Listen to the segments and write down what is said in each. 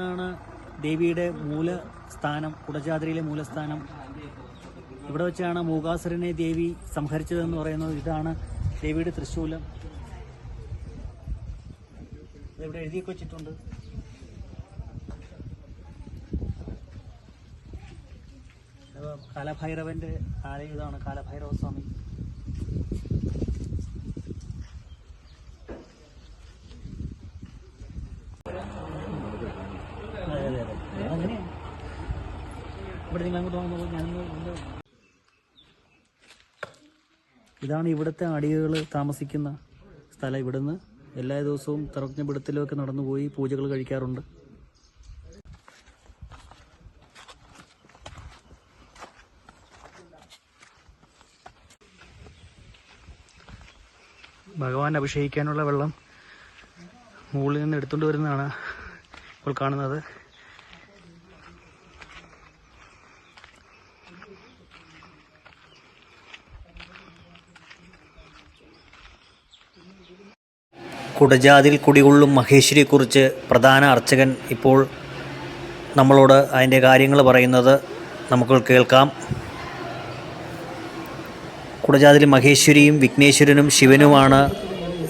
ആണ് ദേവിയുടെ മൂലസ്ഥാനം കുടജാദ്രിയിലെ മൂലസ്ഥാനം. ഇവിടെ വെച്ചാണ് മൂകാസുരനെ ദേവി സംഹരിച്ചതെന്ന് പറയുന്നത്. ഇതാണ് ദേവിയുടെ തൃശൂലം. ഇവിടെ എഴുതിയൊക്കെ വെച്ചിട്ടുണ്ട്. കാലഭൈരവന്റെ ആലയം ഇതാണ്. കാലഭൈരവ സ്വാമി ഇവിടെ നിങ്ങൾ അങ്ങോട്ട് പോകുമ്പോൾ ഇതാണ് ഇവിടുത്തെ അടികൾ താമസിക്കുന്ന സ്ഥലം. ഇവിടുന്ന് എല്ലാ ദിവസവും തറജ്ഞപിടുത്തലുമൊക്കെ നടന്നുപോയി പൂജകൾ കഴിക്കാറുണ്ട്. ഭഗവാൻ അഭിഷേകിക്കാനുള്ള വെള്ളം മുകളിൽ നിന്ന് എടുത്തുകൊണ്ട് വരുന്നതാണ് ഇപ്പോൾ കാണുന്നത്. കുടജാതിൽ കുടികൊള്ളും മഹേശ്വരിയെക്കുറിച്ച് പ്രധാന അർച്ചകൻ ഇപ്പോൾ നമ്മളോട് അതിന്റെ കാര്യങ്ങൾ പറയുന്നത് നമുക്ക് കേൾക്കാം. കുടജാതിൽ മഹേശ്വരിയും വിഘ്നേശ്വരനും ശിവനുമാണ്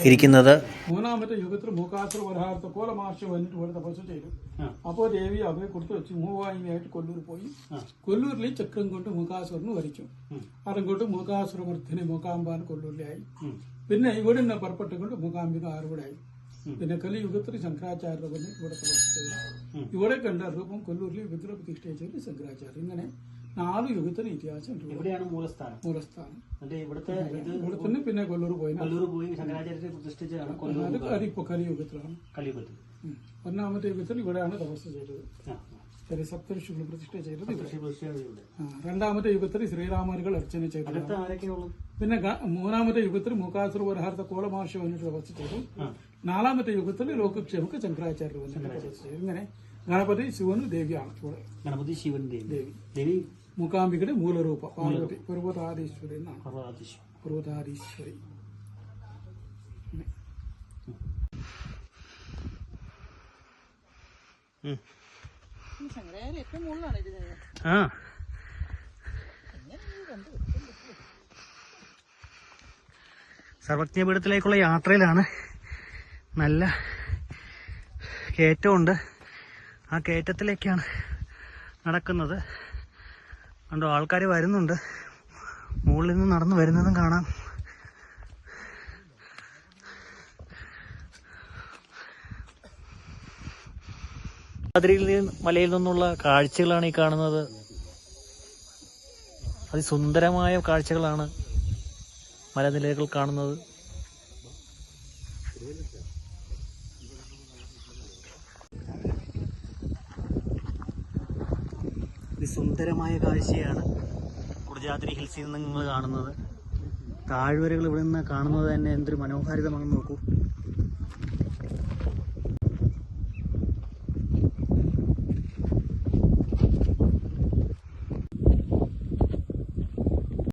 ഇരിക്കുന്നത്. മൂന്നാമത്തെ യുഗത്തിൽ മൂക്കാസുര വരഹാർത്ഥ കോലമാർച്ച വന്നിട്ട് ഇവിടെ തപസ് ചെയ്തു. അപ്പോൾ ദേവി അവരെ കൊടുത്തു വെച്ച് മൂവായിനായിട്ട് കൊല്ലൂർ പോയി. കൊല്ലൂരിൽ ചക്രം കൊണ്ട് മൂക്കാസുരന് വരിച്ചു. അതും കൊണ്ട് മൂക്കാസുരമർദ്ദിനി മൂക്കാമ്പാൻ കൊല്ലൂരിലായി. പിന്നെ ഇവിടെ നിന്ന് പുറപ്പെട്ടുകൊണ്ട് മൂകാംബിക ആറുകൂടായി പിന്നെ കലിയുഗത്തിൽ ശങ്കരാചാര്യ വന്ന് ഇവിടെ തപസ് ചെയ്തു ഇവിടെ കണ്ട രൂപം കൊല്ലൂരിൽ വിഗ്രഹപ്രതിഷ്ഠ ചെയ്ത് ശങ്കരാചാര്യ ഇങ്ങനെ നാല് യുഗത്തിന് ഇതിഹാസം ഉണ്ട്. ഇവിടെയാണ് മൂലസ്ഥാനം? മൂലസ്ഥാനം. ഇവിടുത്തെ ഇത് ഇവിടെ പിന്നെ കൊല്ലൂർ പോയി. കൊല്ലൂർ പോയി ശങ്കരാചാര്യത്തെ പ്രതിഷ്ഠിച്ചതാണ് കൊല്ലൂർ അത് അതിപ്പോ കലിയുഗത്തിലാണ്. കലിയുഗത്തിൽ. ഒന്നാമത്തെ യുഗത്തിൽ ഇവിടെയാണ് തപസ് ചെയ്തത്. ശരി പ്രതിഷ്ഠ ചെയ്തത് രണ്ടാമത്തെ യുഗത്തിൽ ശ്രീരാമനുകൾ അർച്ചന ചെയ്തത് ആരൊക്കെയുള്ളത് പിന്നെ മൂന്നാമത്തെ യുഗത്തിൽ മൂക്കാസുർ വരഹാർത്ഥ കോളമാഷ വന്നിട്ട് തപസ് ചെയ്തു. നാലാമത്തെ യുഗത്തിൽ ലോകക്ഷേമക്ക് ശങ്കരാചാര്യ വന്നിട്ട് തപസ് ചെയ്തു. ഇങ്ങനെ ഗണപതി ശിവനും ദേവിയാണ് ഇവിടെ. ഗണപതി ശിവൻ ദേവി. ദേവി മൂകാംബികയുടെ മൂലരൂപ. പാർവതി എന്നാണ്. പർവതാധീശ്വരി. പർവതാധീശ്വരി ആ. സർവജ്ഞപീഠത്തിലേക്കുള്ള യാത്രയിലാണ് നല്ല കയറ്റമുണ്ട്. ആ കയറ്റത്തിലേക്കാണ് നടക്കുന്നത്. കണ്ടോ ആൾക്കാർ വരുന്നുണ്ട്. മുകളിൽ നിന്ന് നടന്നു വരുന്നതും കാണാം. അതിരിൽ മലയിൽ നിന്നുള്ള കാഴ്ചകളാണ് ഈ കാണുന്നത്. അതിസുന്ദരമായ കാഴ്ചകളാണ് മലനിരകൾ കാണുന്നത്. സുന്ദരമായ കാഴ്ചയാണ് കുടജാദ്രി ഹിൽസിൽ നിന്ന് നിങ്ങൾ കാണുന്നത്. താഴ്വരകൾ ഇവിടെ നിന്ന് കാണുന്നത് തന്നെ എന്തൊരു മനോഹാരിതമാണെന്ന് നോക്കൂ.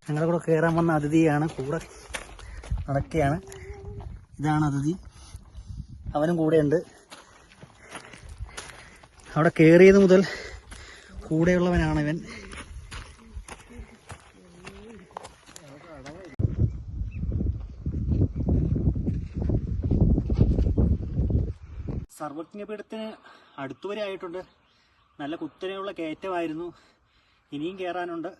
ഞങ്ങളുടെ കൂടെ കയറാൻ വന്ന അതിഥിയാണ്. കൂടെ നടക്കുകയാണ്. ഇതാണ് അതിഥി. അവനും കൂടെയുണ്ട്. അവിടെ കയറിയത് മുതൽ കൂടെയുള്ളവനാണ് ഇവൻ. സർവജ്ഞപീഠത്തിന് അടുത്തുവരെ ആയിട്ടുണ്ട്. നല്ല കുത്തനെയുള്ള കയറ്റമായിരുന്നു. ഇനിയും കയറാനുണ്ട്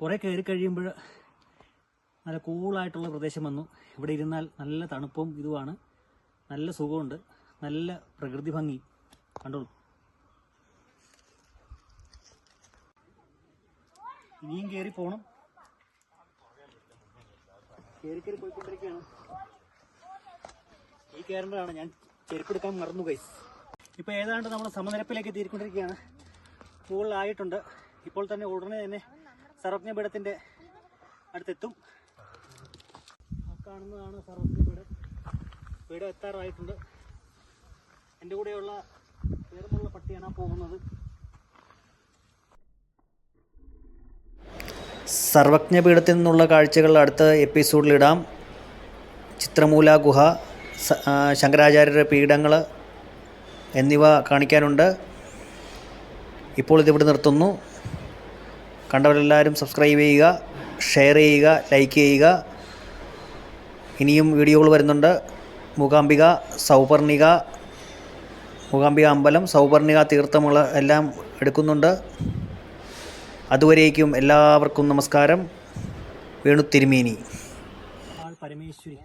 കുറേ കയറി കഴിയുമ്പോൾ നല്ല കൂളായിട്ടുള്ള പ്രദേശം വന്നു. ഇവിടെ ഇരുന്നാൽ നല്ല തണുപ്പും ഇതുമാണ്. നല്ല സുഖമുണ്ട്. നല്ല പ്രകൃതി ഭംഗി. കണ്ടോളൂ. ഇനിയും കയറി പോകണം കയറി കയറി പോയിക്കൊണ്ടിരിക്കുകയാണ്. ഈ കയറേണ്ടതാണ് ഞാൻ ചെരുപ്പെടുക്കാൻ മറന്നു കൈസ് ഇപ്പോൾ ഏതാണ്ട് നമ്മൾ സമനിരപ്പിലേക്ക് എത്തിയിരിക്കൊണ്ടിരിക്കുകയാണ് കൂളായിട്ടുണ്ട് ഇപ്പോൾ തന്നെ ഉടനെ തന്നെ സർവജ്ഞപീഠത്തിന്റെ അടുത്തെത്തും. ആ കാണുന്നതാണ് സർവജ്ഞപീഠം പീഠം. എത്താറായിട്ടുണ്ട്. എന്റെ കൂടെയുള്ള ഉയർന്നുള്ള പട്ടിയാണ് പോകുന്നത്. സർവജ്ഞപീഠത്തിൽ നിന്നുള്ള കാഴ്ചകൾ അടുത്ത എപ്പിസോഡിലിടാം ചിത്രമൂല ഗുഹ ശങ്കരാചാര്യരുടെ പീഠങ്ങൾ എന്നിവ കാണിക്കാനുണ്ട്. ഇപ്പോൾ ഇതിവിടെ നിർത്തുന്നു. കണ്ടവരെല്ലാവരും സബ്സ്ക്രൈബ് ചെയ്യുക ഷെയർ ചെയ്യുക ലൈക്ക് ചെയ്യുക. ഇനിയും വീഡിയോകൾ വരുന്നുണ്ട്. മൂകാംബിക സൗപർണിക മൂകാംബിക അമ്പലം സൗപർണിക തീർത്ഥമുള്ള എല്ലാം എടുക്കുന്നുണ്ട്. അതുവരേക്കും എല്ലാവർക്കും നമസ്കാരം. വേണു തിരുമേനി പരമേശ്വരി.